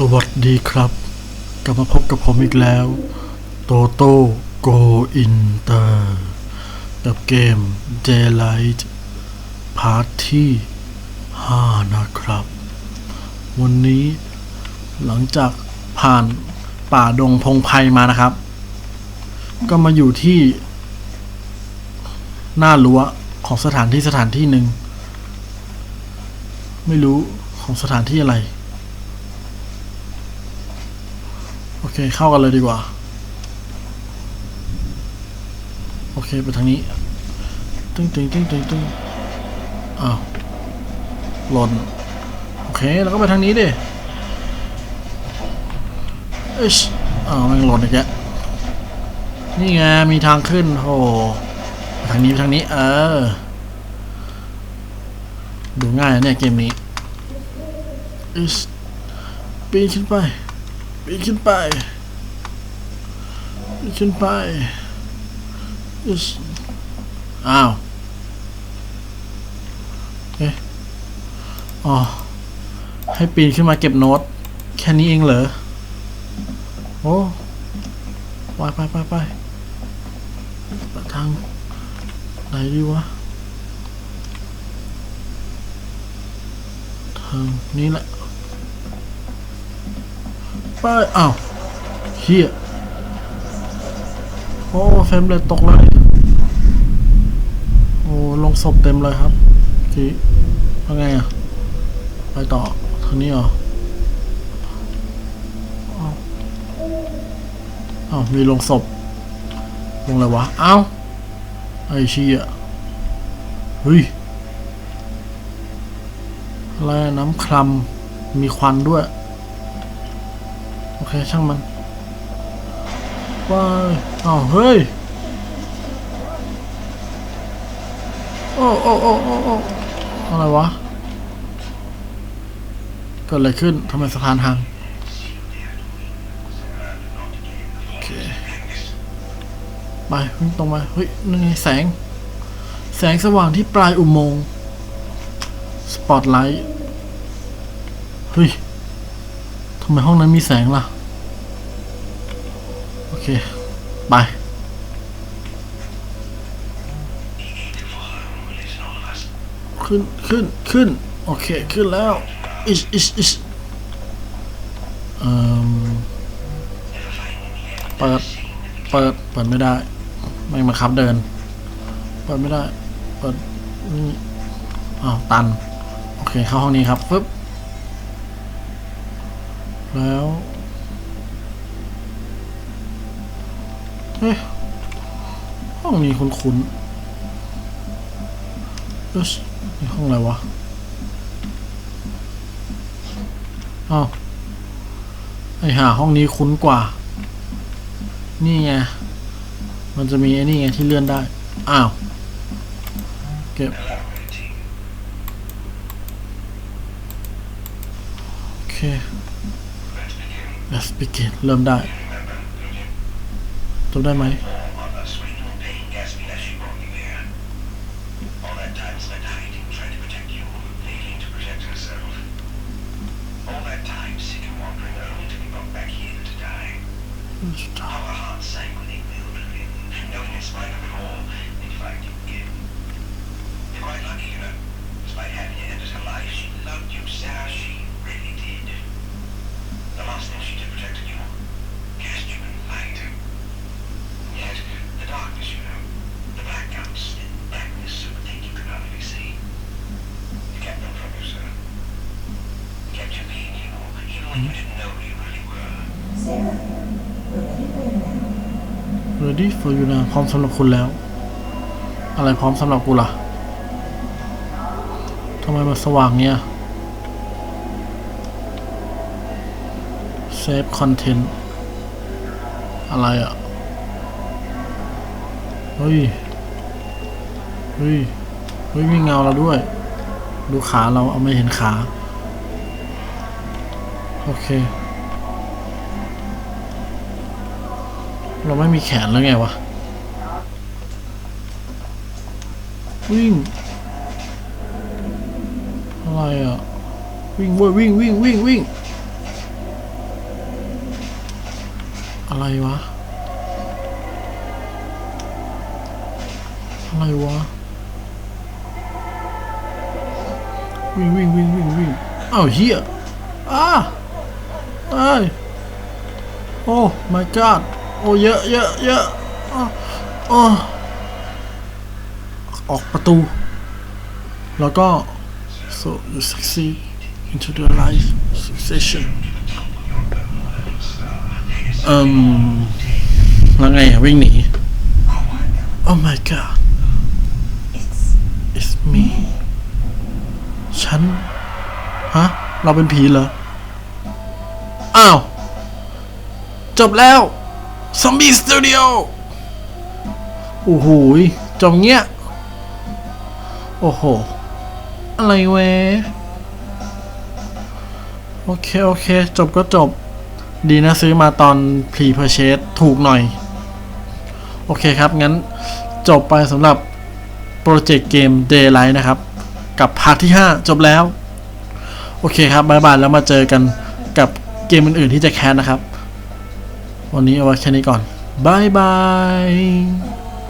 สวัสดีครับ กลับมาพบกับผมอีกแล้ว โตโต้โกอินเตอร์กับเกม Daylight พาร์ทที่ 5 นะครับ วันนี้หลังจากผ่านป่าดงพงไพมานะครับ ก็มาอยู่ที่ หน้ารั้วของสถานที่สถานที่หนึ่ง ไม่รู้ของสถานที่อะไร โอ เค เข้ากันเลยดีกว่า โอเค ไปทางนี้ ตึ้งตึงตึ้งตึงตึงอ้าวหล่นโอเค แล้วก็ไปทางนี้ดิเอ้ยอ้าวมันหล่นอีกแล้วนี่ไง มีทางขึ้นโอ้ทางนี้ทางนี้ เออ ดูง่ายนะเนี่ย เกมนี้อิสปีนขึ้นไป ปีนขึ้นไปปีนขึ้นไปอิสอ้าวเอ๊ะอ๋อ ให้ปีนขึ้นมาเก็บโน้ต แค่นี้เองเหรอ โอ้ไปไปไปไปไปทางไหนดีวะทางนี้แหละ ไปอ้าวเฮียโอ้เฟรมเลยตกเลยโอ้ลงศพเต็มเลยครับทีว่าไงอะ ไปต่อทางนี้เหรออ้าวอ้าวมีลงศพลงอะไรวะเอ้าไอ้เชี่ยเฮ้ยอะไรน้ำคลำมีควันด้วย โอเค ช่างมันว้ายอ้าวเฮ้ย โอ้โอ้โอ้โอ้โอ้อะไรวะ เกิดอะไรขึ้นทำไมสะพานหังโอเค ไปวิ่งตรงมา เฮ้ย นั่นไงแสง แสงสว่างที่ปลายอุโมงค์ สปอตไลท์ เฮ้ย ทำไมห้องนั้นมีแสงล่ะ โอเค ไป ขึ้น ขึ้น ขึ้น โอเค ขึ้นแล้ว อิชอิชอิชเอ่อเปิด เปิด เปิดไม่ได้ ไม่มาคับเดิน เปิดไม่ได้ เปิดนี่อ้าวตัน โอเค เข้าห้องนี้ครับปึ๊บ แล้วเฮ้ยห้องนี้คุ้นๆเอ๊ะนี่ห้องอะไรวะ อ้าวไอหาห้องนี้คุ้นกว่า นี่ไง มันจะมีไอ้นี่ไงที่เลื่อนได้ อ้าว เก็บโอเค Let's begin เริ่มได้จบได้ไหม All ready for you นะพร้อมสำหรับคุณแล้ว อะไรพร้อมสำหรับกูล่ะทำไมมันสว่างเนี้ย save content อะไรอะ เฮ้ย เฮ้ย เฮ้ย มีเงาเราด้วย ดูขาเราเอาไม่เห็นขา โอเค เราไม่มีแขนแล้วไงวะ วิ่ง อะไรอะ วิ่งเว้ยวิ่งวิ่งวิ่งวิ่ง อะไรวะ อะไรวะ วิ่งวิ่งวิ่งวิ่งวิ่งอ้าวเฮียอ้าเอ้ยโอ้ my god อ้เยอะเยอะเยอะออ้ออกประตู แล้วก็ so you succeed into the life succession เอืมแล้วไงอะวิ่งหนี oh my god it's me ฉัน ฮะ เราเป็นผีเหรอ อ้าว จบแล้ว ซอมบี้สตูดิโอโอ้โหยจบเงี้ย โอ้โห อะไรเว้ยโอเค โอเค จบก็จบ ดีนะซื้อมาตอนพรีเพอร์เชสถูกหน่อย โอเคครับ งั้นจบไปสำหรับโปรเจกต์เกม Daylight นะครับ กับพาร์ทที่ 5 จบแล้ว โอเคครับบายบายแล้วมาเจอกันกับเกมอื่น ๆ ที่จะแคสนะครับ วันนี้เอาไว้แค่นี้ก่อนบายบาย